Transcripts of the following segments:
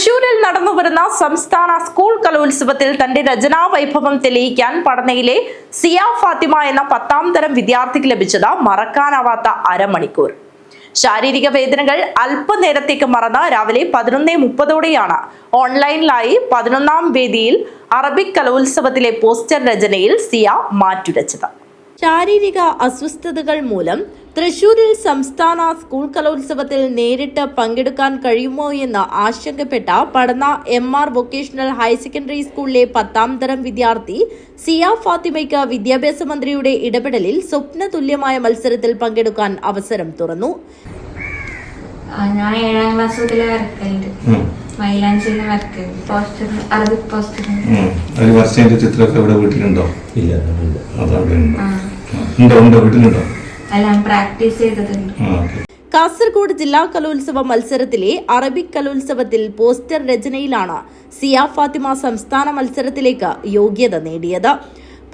തൃശൂരിൽ നടന്നുവരുന്ന സംസ്ഥാന സ്കൂൾ കലോത്സവത്തിൽ തന്റെ രചനാ വൈഭവം തെളിയിക്കാൻ പഠനയിലെ സിയ ഫാത്തിമ എന്ന പത്താം തരം വിദ്യാർത്ഥിക്ക് ലഭിച്ചത് മറക്കാനാവാത്ത അരമണിക്കൂർ. ശാരീരിക വേദനകൾ അല്പനേരത്തേക്ക് മറന്ന് രാവിലെ പതിനൊന്നേ മുപ്പതോടെയാണ് ഓൺലൈനിലായി പതിനൊന്നാം വേദിയിൽ അറബിക് കലോത്സവത്തിലെ പോസ്റ്റർ രചനയിൽ സിയ മാറ്റുരച്ചത്. ശാരീരിക അസ്വസ്ഥതകൾ മൂലം തൃശൂരിൽ സംസ്ഥാന സ്കൂൾ കലോത്സവത്തിൽ നേരിട്ട് പങ്കെടുക്കാൻ കഴിയുമോ എന്ന് ആശങ്കപ്പെട്ട പഠന M R vocational higher secondary സ്കൂളിലെ പത്താം തരം വിദ്യാർത്ഥി സിയ ഫാത്തിമയ്ക്ക് വിദ്യാഭ്യാസ മന്ത്രിയുടെ ഇടപെടലിൽ സ്വപ്ന തുല്യമായ മത്സരത്തിൽ പങ്കെടുക്കാൻ അവസരം തുറന്നു. ഞാൻ ഏഴാം ക്ലാസ് മുതലേ വരക്കലുണ്ട്. ഉം. മൈലാഞ്ചിയിൽ വരക്കലുണ്ട് പോസ്റ്റർ അറബിക് പോസ്റ്റർ. ഒരു വർഷത്തിന്റെ ചിത്രമൊക്കെ ഇവിടെ വീട്ടിലുണ്ടോ? ഇല്ല അതുണ്ട് കാസർഗോഡ് ജില്ലാ കലോത്സവ മത്സരത്തിലെ അറബിക് കലോത്സവത്തിൽ പോസ്റ്റർ രചനയിലാണ് സിയ ഫാത്തിമ സംസ്ഥാന മത്സരത്തിലേക്ക് യോഗ്യത നേടിയത്.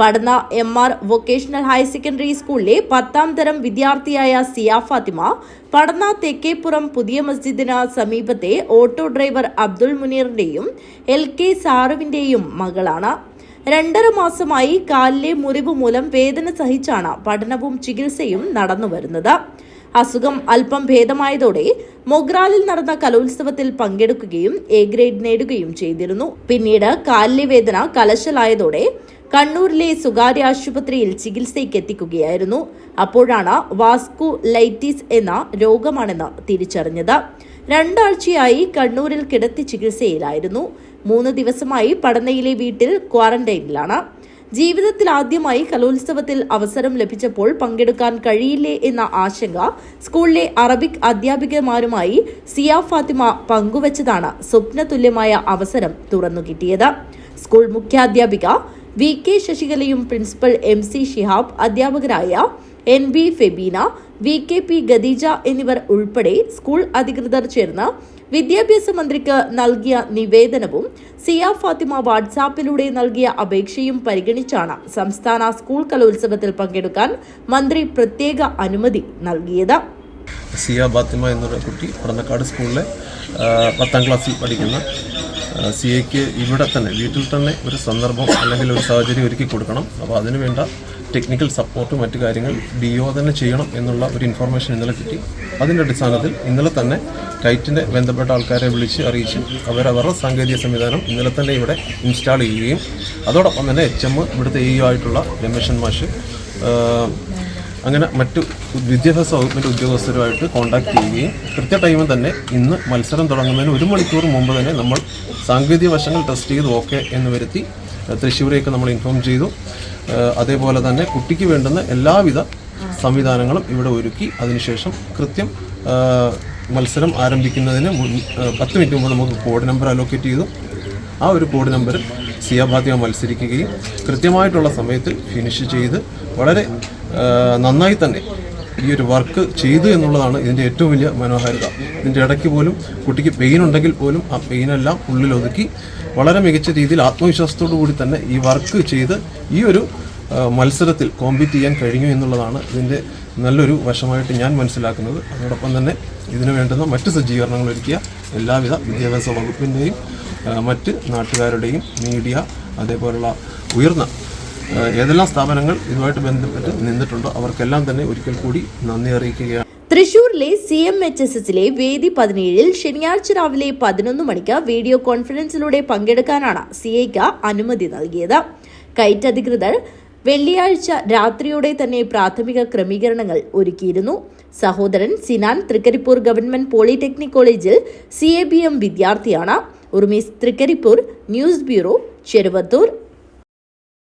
പഠന M R vocational higher secondary സ്കൂളിലെ പത്താം തരം വിദ്യാർത്ഥിയായ സിയ ഫാത്തിമ പഠന തെക്കേപ്പുറം പുതിയ മസ്ജിദിന് സമീപത്തെ ഓട്ടോ ഡ്രൈവർ അബ്ദുൾ മുനീറിന്റെയും എൽ കെ സാറുവിന്റെയും മകളാണ്. രണ്ടര മാസമായി കാലിലെ മുറിവ് മൂലം വേദന സഹിച്ചാണ് പഠനവും ചികിത്സയും നടന്നുവരുന്നത് അസുഖം അല്പം ഭേദമായതോടെ മൊഗ്രാലിൽ നടന്ന കലോത്സവത്തിൽ പങ്കെടുക്കുകയും എ ഗ്രേഡ് നേടുകയും ചെയ്തിരുന്നു. പിന്നീട് കാലിലെ വേദന കലശലായതോടെ കണ്ണൂരിലെ സ്വകാര്യ ആശുപത്രിയിൽ ചികിത്സയ്ക്ക് എത്തിക്കുകയായിരുന്നു. അപ്പോഴാണ് വാസ്കു ലൈറ്റിസ് എന്ന രോഗമാണെന്ന് തിരിച്ചറിഞ്ഞത്. രണ്ടാഴ്ചയായി കണ്ണൂരിൽ കിടത്തി ചികിത്സയിലായിരുന്നു. മൂന്ന് ദിവസമായി പടനയിലെ വീട്ടിൽ ക്വാറന്റൈനിലാണ്. ജീവിതത്തിൽ ആദ്യമായി കലോത്സവത്തിൽ അവസരം ലഭിച്ചപ്പോൾ പങ്കെടുക്കാൻ കഴിയില്ലേ എന്ന ആശങ്ക സ്കൂളിലെ അറബിക് അധ്യാപികമാരുമായി സിയ ഫാത്തിമ പങ്കുവച്ചതാണ് സ്വപ്നതുല്യമായ അവസരം തുറന്നു കിട്ടിയത്. സ്കൂൾ മുഖ്യാധ്യാപിക വി കെ ശശികലയും പ്രിൻസിപ്പൽ എം സി ഷിഹാബ് അധ്യാപകരായ N B Febina V K P Khadeeja എന്നിവർ ഉൾപ്പെടെ സ്കൂൾ അധികൃതർ ചേർന്ന് വിദ്യാഭ്യാസ മന്ത്രിക്ക് നൽകിയ നിവേദനവും സിയ ഫാത്തിമ വാട്സാപ്പിലൂടെ നൽകിയ അപേക്ഷയും പരിഗണിച്ചാണ് സംസ്ഥാന സ്കൂൾ കലോത്സവത്തിൽ പങ്കെടുക്കാൻ മന്ത്രി പ്രത്യേക അനുമതി നൽകിയത്. സിയ ബാത്തിമ എന്നൊരു കുട്ടി പടന്നക്കാട് സ്കൂളിലെ പത്താം ക്ലാസ്സിൽ പഠിക്കുന്ന സിയയ്ക്ക് ഇവിടെ തന്നെ വീട്ടിൽ തന്നെ ഒരു സന്ദർഭം അല്ലെങ്കിൽ ഒരു സാഹചര്യം ഒരുക്കി കൊടുക്കണം. അപ്പോൾ അതിനുവേണ്ട ടെക്നിക്കൽ സപ്പോർട്ട് മറ്റു കാര്യങ്ങൾ ഡി ഒ തന്നെ ചെയ്യണം എന്നുള്ള ഒരു ഇൻഫർമേഷൻ ഇന്നലെ കിട്ടി. അതിന്റെ അടിസ്ഥാനത്തിൽ ഇന്നലെ തന്നെ കൈറ്റിന്റെ ബന്ധപ്പെട്ട ആൾക്കാരെ വിളിച്ച് അറിയിച്ച് അവരവരുടെ സാങ്കേതിക സംവിധാനം ഇന്നലെ തന്നെ ഇവിടെ ഇൻസ്റ്റാൾ ചെയ്യുകയും അതോടൊപ്പം തന്നെ എച്ച് എം ഇവിടുത്തെ എ ആയിട്ടുള്ള രമേശൻ മാഷ് അങ്ങനെ മറ്റു വിദ്യാഭ്യാസ വകുപ്പിന്റെ ഉദ്യോഗസ്ഥരുമായിട്ട് കോൺടാക്ട് ചെയ്യുകയും കൃത്യ ടൈമിൽ തന്നെ ഇന്ന് മത്സരം തുടങ്ങുന്നതിന് ഒരു മണിക്കൂർ മുമ്പ് തന്നെ നമ്മൾ സാങ്കേതിക വശങ്ങൾ ടെസ്റ്റ് ചെയ്ത് ഓക്കെ എന്ന് വരുത്തി തൃശ്ശൂരേക്ക് നമ്മൾ ഇൻഫോം ചെയ്തു. അതേപോലെ തന്നെ കുട്ടിക്ക് വേണ്ടുന്ന എല്ലാവിധ സംവിധാനങ്ങളും ഇവിടെ ഒരുക്കി. അതിനുശേഷം കൃത്യം മത്സരം ആരംഭിക്കുന്നതിന് പത്ത് മിനിറ്റ് മുമ്പ് നമുക്ക് കോഡ് നമ്പർ അലോക്കേറ്റ് ചെയ്തു. ആ ഒരു കോഡ് നമ്പർ സിയാബാദ്യ മത്സരിക്കുകയും കൃത്യമായിട്ടുള്ള സമയത്തിൽ ഫിനിഷ് ചെയ്ത് വളരെ നന്നായി തന്നെ ഈ ഒരു വർക്ക് ചെയ്തു എന്നുള്ളതാണ് ഇതിന്റെ ഏറ്റവും വലിയ മനോഹാരിത. ഇതിന്റെ ഇടയ്ക്ക് പോലും കുട്ടിക്ക് പെയിൻ ഉണ്ടെങ്കിൽ പോലും ആ പെയിനെല്ലാം ഉള്ളിൽ ഒതുക്കി വളരെ മികച്ച രീതിയിൽ ആത്മവിശ്വാസത്തോടു കൂടി തന്നെ ഈ വർക്ക് ചെയ്ത് ഈ ഒരു മത്സരത്തിൽ കോമ്പീറ്റ് ചെയ്യാൻ കഴിഞ്ഞു എന്നുള്ളതാണ് ഇതിന്റെ നല്ലൊരു വശമായിട്ട് ഞാൻ മനസ്സിലാക്കുന്നത്. അതോടൊപ്പം തന്നെ ഇതിനു വേണ്ടുന്ന മറ്റ് സജ്ജീകരണങ്ങൾ ഒരുക്കിയ എല്ലാവിധ വിദ്യാഭ്യാസ വകുപ്പിന്റെയും മറ്റ് നാട്ടുകാരുടെയും മീഡിയ അതേപോലുള്ള ഉയർന്ന ഏതെല്ലാം സ്ഥാപനങ്ങൾ ഇതുമായിട്ട് ബന്ധപ്പെട്ട് നിന്നിട്ടുണ്ടോ? അവർക്കെല്ലാം തന്നെ ഒരിക്കൽ കൂടി നന്ദി അറിയിക്കുകയാണ്. തൃശൂരിലെ സി എം എച്ച് എസ് എസിലെ വേദി പതിനേഴിൽ ശനിയാഴ്ച രാവിലെ പതിനൊന്ന് മണിക്ക് വീഡിയോ കോൺഫറൻസിലൂടെ പങ്കെടുക്കാനാണ് സി ഐക്ക് അനുമതി നൽകിയത്. കൈറ്റ് അധികൃതർ വെള്ളിയാഴ്ച രാത്രിയോടെ തന്നെ പ്രാഥമിക ക്രമീകരണങ്ങൾ ഒരുക്കിയിരുന്നു. സഹോദരൻ സിനാൻ തൃക്കരിപ്പൂർ ഗവൺമെന്റ് പോളിടെക്നിക് കോളേജിൽ സി എ ബി എം വിദ്യാർത്ഥിയാണ്. ഉർമീസ് തൃക്കരിപ്പൂർ ന്യൂസ് ബ്യൂറോ ചെറുവത്തൂർ.